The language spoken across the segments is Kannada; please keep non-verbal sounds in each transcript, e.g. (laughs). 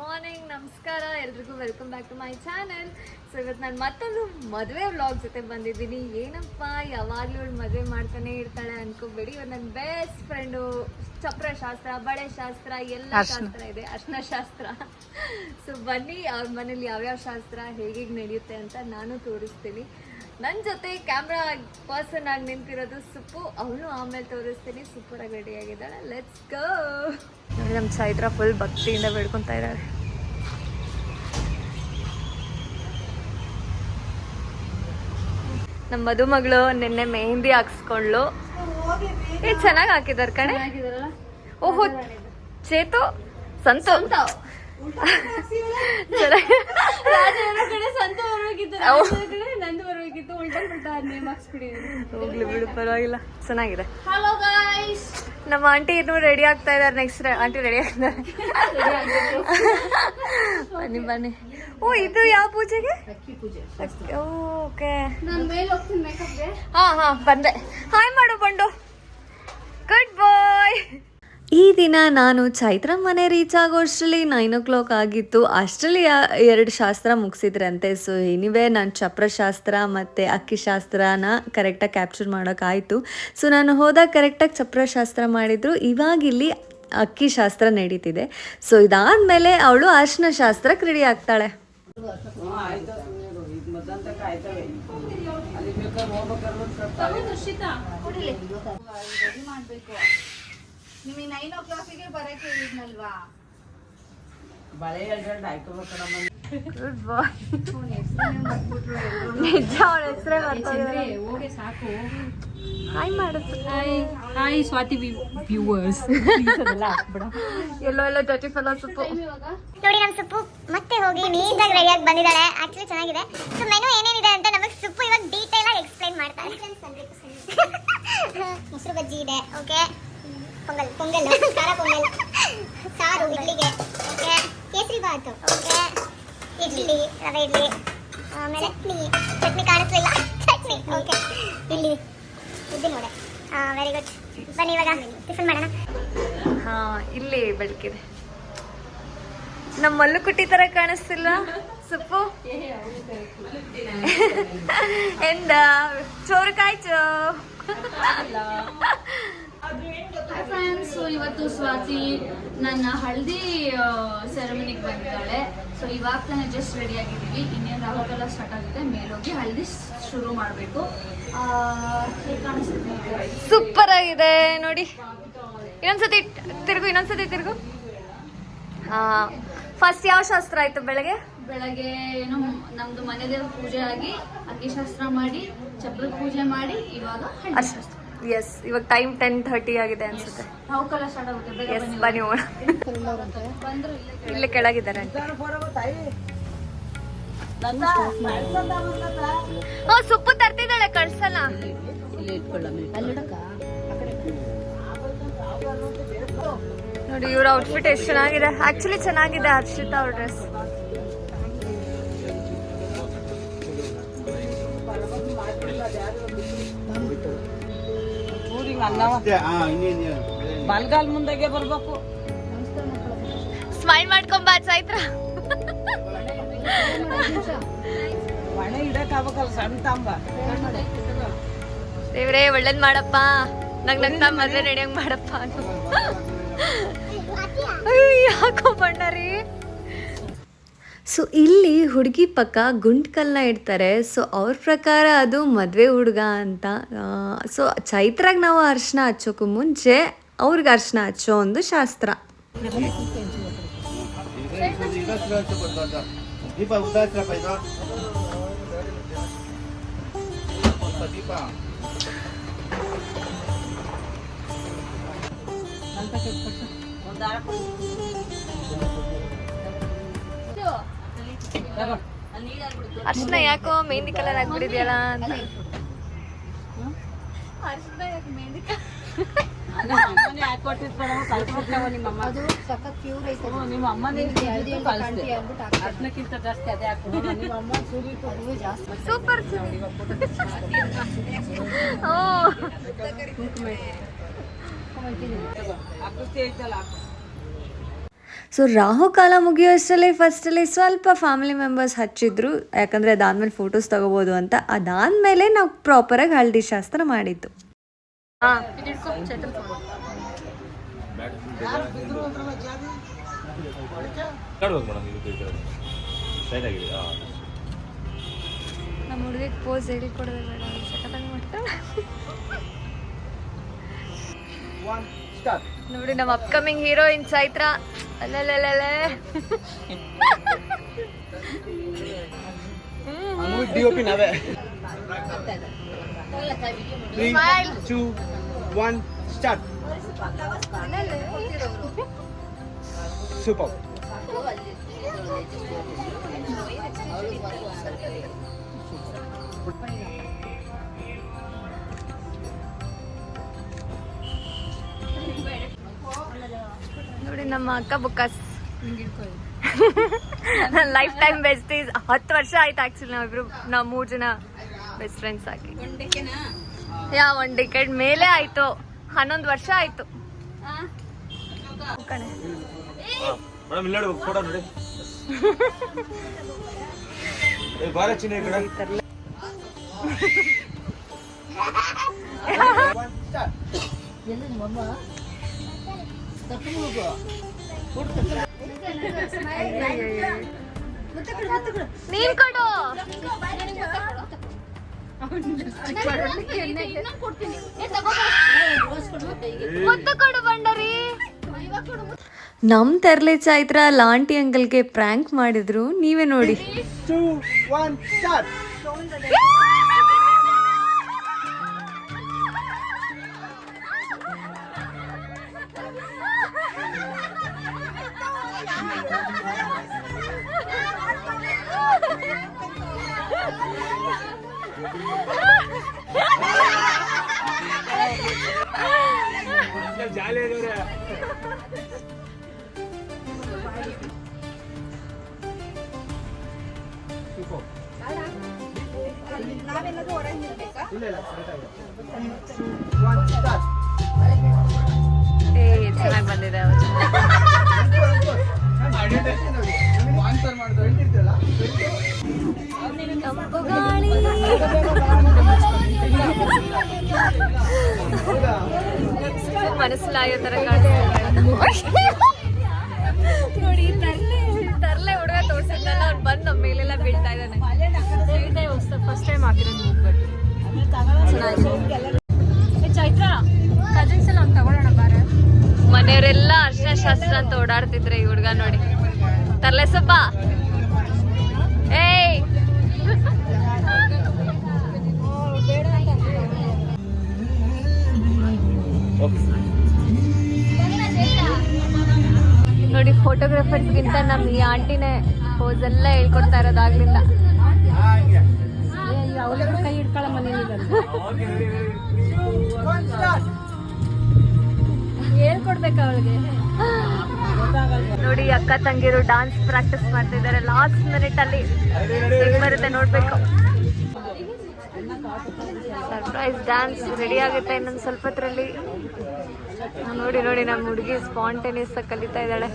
ಮಾರ್ನಿಂಗ್ ನಮಸ್ಕಾರ. ಎಲ್ರಿಗೂ welcome back to my channel so ಇವತ್ತು ನಾನು ಮತ್ತೊಂದು ಮದುವೆ ವ್ಲಾಗ್ ಜೊತೆ ಬಂದಿದ್ದೀನಿ. ಏನಪ್ಪ ಯಾವಾಗಲೂ ಅವಳು ಮದುವೆ ಮಾಡ್ತಾನೆ ಇರ್ತಾಳೆ ಅನ್ಕೋಬೇಡಿ. ಇವತ್ತು ನನ್ನ ಬೆಸ್ಟ್ ಫ್ರೆಂಡು ಚಪ್ರ ಶಾಸ್ತ್ರ ಬಳೆ ಶಾಸ್ತ್ರ ಎಲ್ಲ ಶಾಸ್ತ್ರ ಇದೆ. ಅರ್ಶನ ಶಾಸ್ತ್ರ ಸೊ ಬನ್ನಿ ಅವ್ರ ಮನೇಲಿ ಯಾವ್ಯಾವ ಶಾಸ್ತ್ರ ಹೇಗೆ ನಡೆಯುತ್ತೆ ಅಂತ ನಾನು ತೋರಿಸ್ತೀನಿ. ನನ್ನ ಜೊತೆ ಕ್ಯಾಮ್ರಾ ಪರ್ಸನ್ ಆಗಿ ನಿಂತಿರೋದು ಸುಪ್ಪು. ಅವಳು ಆಮೇಲೆ ತೋರಿಸ್ತೀನಿ. ಸೂಪರ್ ಆಗಿ ರೆಡಿ ಆಗಿದ್ದಾಳೆ. ಲೆಟ್ಸ್ ಗೋ ನೋಡಿ ನಮ್ಮ ಸಾಯಿತ್ರ ಫುಲ್ ಭಕ್ತಿಯಿಂದ ಬೇಡ್ಕೊತಾ ಇದ್ದಾರೆ ನಮ್ಮ ಮದುಮಗಳು ನಿನ್ನೆ ಮೆಹಂದಿ ಹಾಕ್ಸ್ಕೊಂಡ್ಲು ಏ ಚೆನ್ನಾಗಿ ಹಾಕಿದಾರೆ ಕಣೆ. ಓಹೋ ಚೇತು ಸಂತು. ಹೋಗ್ಲಿ ಬಿಡು ಪರವಾಗಿಲ್ಲ. ಚೆನ್ನಾಗಿದೆ. ನಮ್ಮ ಆಂಟಿ ಇನ್ನು ರೆಡಿ ಆಗ್ತಾ ಇದಾರೆ ನೆಕ್ಸ್ಟ್ ಆಂಟಿ ರೆಡಿ ಆಗ್ತಾರೆ. ಬನ್ನಿ ಬನ್ನಿ. ಓ ಇದು ಯಾವ ಪೂಜೆಗೆ? ಓಕೆ. ಹಾ ಹಾ ಬಂದೆ. ಹಾಯ್ ಮಾಡು ಬಂಡು. ಗುಡ್ ಬಾಯ್ ಈ ದಿನ ನಾನು ಚೈತ್ರ ಮನೆ ರೀಚ್ ಆಗೋಷ್ಟರಲ್ಲಿ ನೈನ್ ಓ ಕ್ಲಾಕ್ ಆಗಿತ್ತು. ಅಷ್ಟರಲ್ಲಿ ಎರಡು ಶಾಸ್ತ್ರ ಮುಗಿಸಿದ್ರಂತೆ. ಸೊ ಎನಿವೇ ನಾನು ಚಪ್ರ ಶಾಸ್ತ್ರ ಮತ್ತು ಅಕ್ಕಿ ಶಾಸ್ತ್ರನ ಕರೆಕ್ಟಾಗಿ ಕ್ಯಾಪ್ಚರ್ ಮಾಡೋಕ್ಕಾಯಿತು ಸೊ ನಾನು ಹೋದಾಗ ಕರೆಕ್ಟಾಗಿ ಚಪ್ರ ಶಾಸ್ತ್ರ ಮಾಡಿದ್ರು. ಇವಾಗ ಇಲ್ಲಿ ಅಕ್ಕಿ ಶಾಸ್ತ್ರ ನಡೀತಿದೆ. ಸೊ ಇದಾದಮೇಲೆ ಅವಳು ಅರ್ಶಿನ ಶಾಸ್ತ್ರಕ್ಕೆ ರೆಡಿ ಆಗ್ತಾಳೆ ನಿಮಗೆ ನೈನ್ ಓ ಕ್ಲಾಕಿಗೆ ಬರಕ್ಕೆ ಹೇಳಿದ್ನಲ್ವಾ? ಬಳೆ ಎರಡು ಹಾಕೋಬೇಕಮ್ಮ ಗುಡ್ ಬಾಯ್ ನಿಜ ಅವಳ ಹೆಸರೇ ಬರ್ತದೆ ಹೋಗಿ ಸಾಕು ಹಾಯ್ ಮಾಡು ಹಾಯ್ ಹಾಯ್ ಸ್ವಾತಿ ವ್ಯೂವರ್ಸ್ ಎಲ್ಲೋ ಎಲ್ಲೋ ಜೊತೆ ಫೆಲೋ ಸೊಪ್ಪು. ನೋಡಿ ನಮ್ಮ ಸೊಪ್ಪು ಮತ್ತೆ ಹೋಗಿ ನೀಟಾಗಿ ರೆಡಿಯಾಗಿ ಬಂದಿದ್ದಾಳೆ. ಆಕ್ಚುಲಿ ಚೆನ್ನಾಗಿದೆ. ಸೊ ಮೆನು ಏನೇನಿದೆ ಅಂತ ನಮಗೆ ಸೊಪ್ಪು ಇವಾಗ ಡೀಟೇಲ್ ಆಗಿ ಎಕ್ಸ್ಪ್ಲೈನ್ ಮಾಡ್ತಾರೆ ಮೊಸರು ಬಜ್ಜಿ ಇದೆ ಓಕೆ ಪೊಂಗಲ್ ಪೊಂಗಲ್ ಖಾರ ಪೊಂಗಲ್. ಸಾರು ಇಡ್ಲಿಗೆ. ಓಕೆ ಕೇಸರಿ ಬಾತು. ಓಕೆ ಇಡ್ಲಿ ರವೆ ಇಡ್ಲಿ ಆಮೇಲೆ ಚಟ್ನಿ. ಚಟ್ನಿ ಕಾಣಿಸ್ಲಿಲ್ಲ. ಚಟ್ನಿ ಓಕೆ. ಇಲ್ಲಿ ನೋಡೆ. ಹಾಂ ವೆರಿ ಗುಡ್ ಬನ್ನಿ ಇವಾಗ ಟಿಫನ್ ಮಾಡೋಣ. ಹಾಂ ಇಲ್ಲಿ ಬೆಳಕಿದೆ. ನಮ್ಮ ಮಲ್ಲು ಕುಟ್ಟಿ ತರ ಕಾಣಿಸ್ತಿಲ್ಲ ಸೊಪ್ಪು? ಎಂದ? ಚೋರು ಕಾಯ್ಚು. ಇವತ್ತು ಸ್ವಾತಿ ನನ್ನ ಹಳದಿ ಸೆರೆಮನಿಗೆ ಬಂದಿದ್ದಾಳೆ. ಸೊ ಇವಾಗ ತಾನೇ ಜಸ್ಟ್ ರೆಡಿ ಆಗಿದ್ದೀವಿ. ಇನ್ನೇನು ರಾಹುಲ್ ಸ್ಟಾರ್ಟ್ ಆಗುತ್ತೆ. ಮೇಲೋಗಿ ಹಳದಿ ಶುರು ಮಾಡಬೇಕು. ಸೂಪರ್ ಆಗಿದೆ. ನೋಡಿ. ಇನ್ನೊಂದ್ಸತಿ ತಿರುಗು ಇನ್ನೊಂದ್ಸತಿ ತಿರುಗು. ಫಸ್ಟ್ ಯಾವ ಶಾಸ್ತ್ರ ಆಯ್ತು ಬೆಳಗ್ಗೆ? ಬೆಳಗ್ಗೆ ಏನು ನಮ್ದು ಮನೆ ದೇವ್ರ ಪೂಜೆ ಆಗಿ ಅಗ್ನಿಶಾಸ್ತ್ರ ಮಾಡಿ ಚಪ್ಪಲ್ ಪೂಜೆ ಮಾಡಿ ಇವಾಗ ಶಾಸ್ತ್ರ. ಎಸ್ ಇವಾಗ ಟೈಮ್ ಟೆನ್ ಥರ್ಟಿ ಆಗಿದೆ ಅನ್ಸುತ್ತೆ. ಎಸ್ ಬನ್ನಿ. ಹೋಗೋಣ ಇಲ್ಲೇ ಕೆಳಗಿದ್ದಾರೆ. ಸೊಪ್ಪು ತರ್ತಿದ್ದಾಳೆ ಕಳ್ಸಲ್ಲ. ನೋಡಿ ಇವ್ರ ಔಟ್ಫಿಟ್ ಎಷ್ಟು ಚೆನ್ನಾಗಿದೆ. ಆಕ್ಚುಲಿ ಚೆನ್ನಾಗಿದೆ ಹರ್ಷಿತಾ ಅವ್ರ ಡ್ರೆಸ್ ಅನ್ನವ ಬಲ್ಗಾಲ್ ಮುಂದಾಗೆ ಬರ್ಬೇಕು. ಸ್ಮೈಲ್ ಮಾಡ್ಕೊಂಬಾ ಸಾಯ್ತ್ರ ಮಣೆ ಇಡಕ್ ಆಗ್ಬೇಕಲ್ಲ ಸಣ್ಣ ತಾಂಬ. ದೇವ್ರೇ ಒಳ್ಳೇದ್ ಮಾಡಪ್ಪ. ನಂಗ್ ನಂತ ಮದ್ವೆ ನಡೆಯಂಗ್ ಮಾಡಪ್ಪ. ಅಂತ ಯಾಕೋ ಬಣ್ಣರಿ? ಸೊ ಇಲ್ಲಿ ಹುಡುಗಿ ಪಕ್ಕ ಗುಂಡ್ಕಲ್ನ ಇಡ್ತಾರೆ. ಸೊ ಅವ್ರ ಪ್ರಕಾರ ಅದು ಮದುವೆ ಹುಡುಗ ಅಂತ. ಸೊ ಚೈತ್ರಾಗ ನಾವು ಅರ್ಶನ ಹಚ್ಚೋಕ್ಕೂ ಮುಂಚೆ ಅವ್ರಿಗೆ ಅರ್ಶನ ಹಚ್ಚೋ ಒಂದು ಶಾಸ್ತ್ರ. ದೀಪ ಅರ್ಶಿನ ಯಾಕೋ ಮೆಹಂದಿ ಕಲರ್ ಆಗ್ಬಿಟ್ಟಿದ್ಯಲ್ಲ ಅಂತ. ಅದೇ. ಹ್ಞೂ, ನಿಮ್ಮ ಜಾಸ್ತಿ ಅದೇ ಹಾಕು. ನಿಮ್ಮ ಅಮ್ಮ ಜಾಸ್ತಿ. ಸೂಪರ್ ಓ. ಐತಲ್ಲ. ಸೊ ರಾಹುಕಾಲ ಮುಗಿಯೋಷ್ಟರಲ್ಲಿ ಫಸ್ಟಲ್ಲಿ ಸ್ವಲ್ಪ ಫ್ಯಾಮಿಲಿ ಮೆಂಬರ್ಸ್ ಹಚ್ಚಿದ್ರು. ಯಾಕಂದರೆ ಅದಾದ್ಮೇಲೆ ಫೋಟೋಸ್ ತಗೋಬೋದು ಅಂತ. ಅದಾದಮೇಲೆ ನಾವು ಪ್ರಾಪರಾಗಿ ಹಳದಿ ಶಾಸ್ತ್ರ ಮಾಡಿದ್ದು. ನಮ್ಮ ಹುಡುಗಿಗೆ ಪೋಸ್ ಹೇಳಿ ಕೊಡೋದು ಬೇಡ ಸಖತ್ತಾಗಿ ಮಾಡ್ತಾಳೆ. ನೋಡಿ ನಮ್ಮ ಅಪ್ಕಮಿಂಗ್ ಹೀರೋಯಿನ್ ಚೈತ್ರ. ಅಲ್ಲಲ್ಲೇ ಡಿ ಒ ಪಿ ನಾವೇ three two one start super ನಮ್ಮ ಅಕ್ಕ ಬುಕ್ಕಸ್. ಲೈಫ್ ಟೈಮ್ ಬೆಸ್ಟ್ ಈಸ್ ಹತ್ತು ವರ್ಷ ಆಯ್ತು ಆಕ್ಚುಲಿ ನಾವಿಬ್ರು ನಾವು ಮೂರು ಜನ ಬೆಸ್ಟ್ ಫ್ರೆಂಡ್ಸ್ ಆಗಿ. ಯಾ ಒನ್ ಡಿಕೆಟ್ ಮೇಲೆ ಆಯ್ತು. ಹನ್ನೊಂದು ವರ್ಷ ಆಯ್ತು. ಕಣೆ. ನೀನ್ ಕೊಡು. ಮುತ್ತು ಕೊಡು ಬಂಡರಿ. ನಮ್ ತೆರ್ಲೆ ಚೈತ್ರ ಲಾಂಟಿ ಅಂಕಲ್ಗೆ ಪ್ರ್ಯಾಂಕ್ ಮಾಡಿದ್ರು ನೀವೇ ನೋಡಿ. ಟೂ ಒನ್ ಸ್ಟಾರ್ಟ್ ಜಾಲಿ ಆಗಿವ್ರೆ ಒನ್ ಸ್ಟಾರ್ಟ್ ಏ ಚೆನ್ನಾಗಿ ಬಂದಿದೆ ಆನ್ಸರ್ ಮಾಡಿದ್ರೆ ಹೇಳ್ತಿರ್ತೀರಲ್ಲ ಹೌದಾ ತರ ನೋಡಿ ತರ್ಲೆ ತರ್ಲೆ ಹುಡುಗ ತೋರ್ಸಿದ್ದಲ್ಲ ಅವ್ನು ಬಂದು ನಮ್ಮ ಮೇಲೆಲ್ಲ ಬೀಳ್ತಾ ಇದ್ದಾನೆ. ಫಸ್ಟ್ ಟೈಮ್ ಹಾಕಿರೋದು ತಗೊಳ್ಳೋಣ ಬಾರ. ಮನೆಯವರೆಲ್ಲ ಅರ್ಶನ ಶಾಸ್ತ್ರ ಅಂತ ಓಡಾಡ್ತಿದ್ರೆ ಈ ಹುಡುಗ ನೋಡಿ. ತರ್ಲೆ ಸಬ್ಬ. ಫೋಟೋಗ್ರಾಫರ್ಸ್ಗಿಂತ ನಮ್ಮ ಈ ಆಂಟಿನೇ ಪೋಸ್ ಎಲ್ಲ ಹೇಳ್ಕೊಡ್ತಾ ಇರೋದಾಗ್ಲಿಂದ ಕೈ ಹೇಳ್ಕೊಡ್ಬೇಕು ಅವಳಿಗೆ ನೋಡಿ ಅಕ್ಕ ತಂಗಿರು ಡಾನ್ಸ್ ಪ್ರಾಕ್ಟೀಸ್ ಮಾಡ್ತಿದ್ದಾರೆ. ಲಾಸ್ಟ್ ಮಿನಿಟ್ ಅಲ್ಲಿ ಬರುತ್ತೆ ನೋಡ್ಬೇಕು. ಸರ್ಪ್ರೈಸ್ ಡ್ಯಾನ್ಸ್ ರೆಡಿ ಆಗುತ್ತೆ ಇನ್ನೊಂದು ಸ್ವಲ್ಪ ನೋಡಿ ನೋಡಿ ನಮ್ಮ ಹುಡುಗಿ ಸ್ಪಾಂಟೇನಿಯಸ್ ಕಲಿತಾ ಇದ್ದಾಳೆ.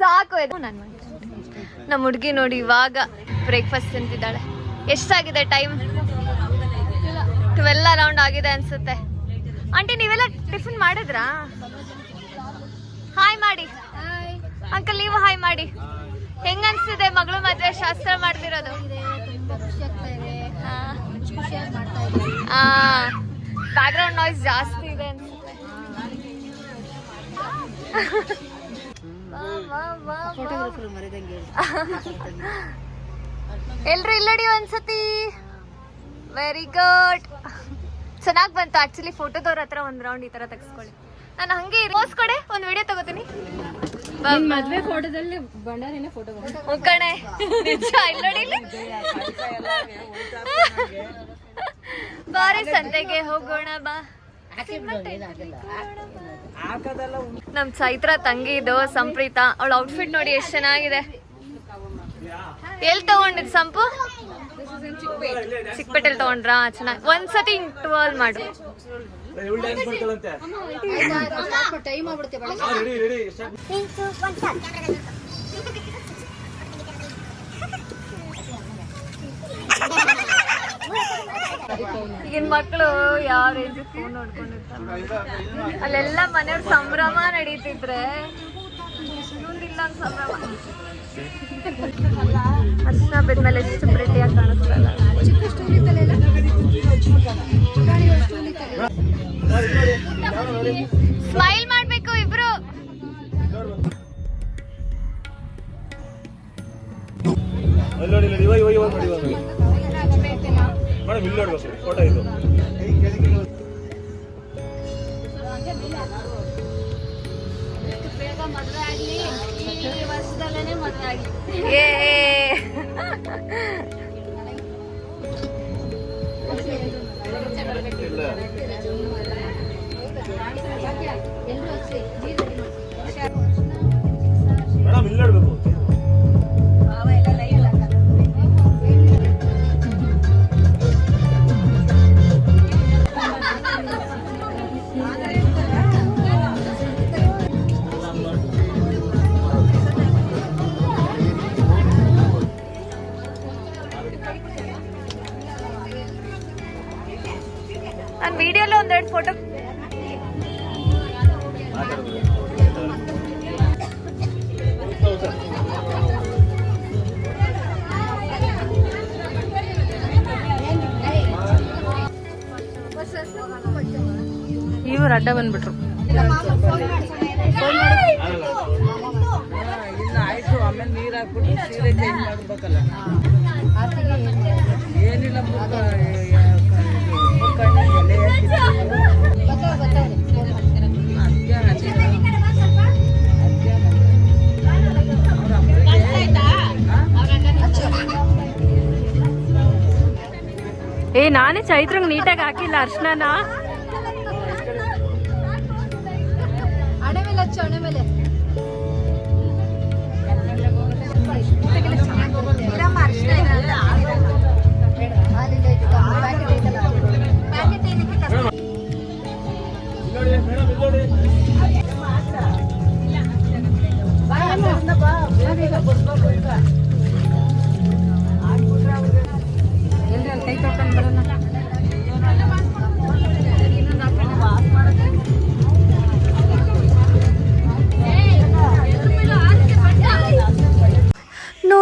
ಸಾಕು ನಾನು ನಮ್ಮ ಹುಡುಗಿ ನೋಡಿ ಇವಾಗ ಬ್ರೇಕ್ಫಾಸ್ಟ್ ತಿಂತಿದ್ದಾಳೆ. ಎಷ್ಟಾಗಿದೆ ಟೈಮ್ ಟ್ವೆಲ್ ಅರೌಂಡ್ ಆಗಿದೆ ಅನ್ಸುತ್ತೆ. ಆಂಟಿ ನೀವೆಲ್ಲ ಟಿಫಿನ್ ಮಾಡಿದ್ರಾ? ಹಾಯ್ ಮಾಡಿ. ಅಂಕಲ್ ನೀವು ಹಾಯ್ ಮಾಡಿ. ಹೆಂಗ ಅನ್ಸಿದೆ ಮಗಳು ಮದ್ವೆ? ಶಾಸ್ತ್ರ ಮಾಡ್ತಿರೋದು? ಬ್ಯಾಕ್ಗ್ರೌಂಡ್ ನಾಯ್ಸ್ ಜಾಸ್ತಿ ಇದೆ ಅನ್ಸುತ್ತೆ. (laughs) ಎಲ್ರು ಇಲ್ಲಡಿ ಒಂದ್ಸತಿ? ವೆರಿ ಗುಡ್ ಚೆನ್ನಾಗಿ ಬಂತು. ಆಕ್ಚುಲಿ ಫೋಟೋದವ್ರ ಹತ್ರ ಒಂದ್ ರೌಂಡ್ ಈ ತರ ತೆಗೆಸ್ಕೊಳ್ಳಿ. ನಾನು ಹಂಗೆ ಪೋಸ್ ಕೊಡೆ. ಒಂದ್ ವಿಡಿಯೋ ತಗೋತೀನಿ. ಮದ್ವೆ ಫೋಟೋದಲ್ಲಿ ಬಂಡಾರಿನ ಫೋಟೋ ಕಣೆ. ನಿಜ, ಇಲ್ಲಿ ನೋಡಿ (laughs) ಬಾರಿ ಸಂತೆಗೆ ಹೋಗೋಣ, ಬಾ. ನಮ್ ಚೈತ್ರ ತಂಗಿ ಇದು ಸಂಪ್ರೀತ. ಅವಳ ಔಟ್ಫಿಟ್ ನೋಡಿ ಎಷ್ಟ್ ಚೆನ್ನಾಗಿದೆ. ಎಲ್ ತಗೊಂಡಿದ್ ಸಂಪು? ಚಿಕ್ಕಪೇಟೆಲ್ ತಗೊಂಡ್ರಾ? ಚೆನ್ನಾಗಿ ಒಂದ್ಸತಿ ಟ್ವೆಲ್ ಮಾಡು. ಟೈಮ್ ಆಗ್ಬಿಡುತ್ತೆ ರೆಡಿ ರೆಡಿ ನಿಂತು ಒಂದು ಸ್ಟಾರ್ಟ್ ಈಗಿನ ಮಕ್ಕಳು ಯಾವ ರೇಂಜ್ ಫೋನ್ ನೋಡ್ಕೊಂಡಿರ್ತಾರೆ. ಅಲ್ಲೆಲ್ಲ ಮನೆಯವ್ರ ಸಂಭ್ರಮ ನಡೀತಿದ್ರೆ ಇನ್ನೊಂದಿಲ್ಲ ಸಂಭ್ರಮ. ಅರ್ಶನ ಬಿದ್ಮೇಲೆ ಎಷ್ಟು ಪ್ರೀತಿಯಾಗಿ ಕಾಣಿಸ್ತಲ್ಲ. ಸ್ಮೈಲ್ ಮಾಡ್ಬೇಕು ಇಬ್ರು. ನೋಡಿ ಮೇಡಮ್ ಇಲ್ಲಿ ನೋಡ್ಬೇಕು ಫೋಟೋ ಇದು. ಏ ನಾನು ವಿಡಿಯೋలో ಒಂದೆರಡು ಫೋಟೋ ಇವ್ರು ಅಡ್ಡ ಬಂದ್ಬಿಟ್ರು ಇಲ್ಲ ಆಯ್ತು ಆಮೇಲೆ ನೀರ್ ಹಾಕ್ಬಿಟ್ಟು ಸೀರೆ ಚೇಂಜ್ ಮಾಡ್ಬೇಕಲ್ಲ ಏ ನಾನೇ ಚೈತ್ರಂಗ್ ನೀಟಾಗಿ ಹಾಕಿಲ್ಲ ಅರ್ಶನ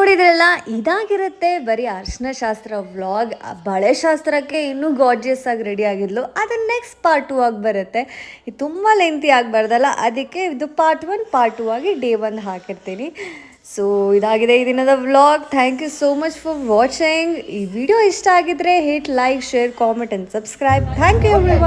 ನೋಡಿದ್ರಲ್ಲ ಇದಾಗಿರುತ್ತೆ. ಬರೀ ಅರ್ಶನ ಶಾಸ್ತ್ರ ವ್ಲಾಗ್ ಬಳೆ ಶಾಸ್ತ್ರಕ್ಕೆ ಇನ್ನೂ ಗಾರ್ಜಿಯಸ್ ಆಗಿ ರೆಡಿ ಆಗಿದ್ಲು. ಅದು ನೆಕ್ಸ್ಟ್ ಪಾರ್ಟ್ ಟು ಆಗಿ ಬರುತ್ತೆ. ಇದು ತುಂಬ ಲೆಂತಿ ಆಗಬಾರ್ದಲ್ಲ, ಅದಕ್ಕೆ ಇದು ಪಾರ್ಟ್ ಒನ್ ಪಾರ್ಟ್ ಟು ಆಗಿ ಡೇ ಒನ್ ಹಾಕಿರ್ತೀನಿ. ಸೊ ಇದಾಗಿದೆ ಈ ದಿನದ vlog. Thank you so much for watching ಈ ವಿಡಿಯೋ ಇಷ್ಟ ಆಗಿದ್ರೆ hit like share comment and subscribe thank you every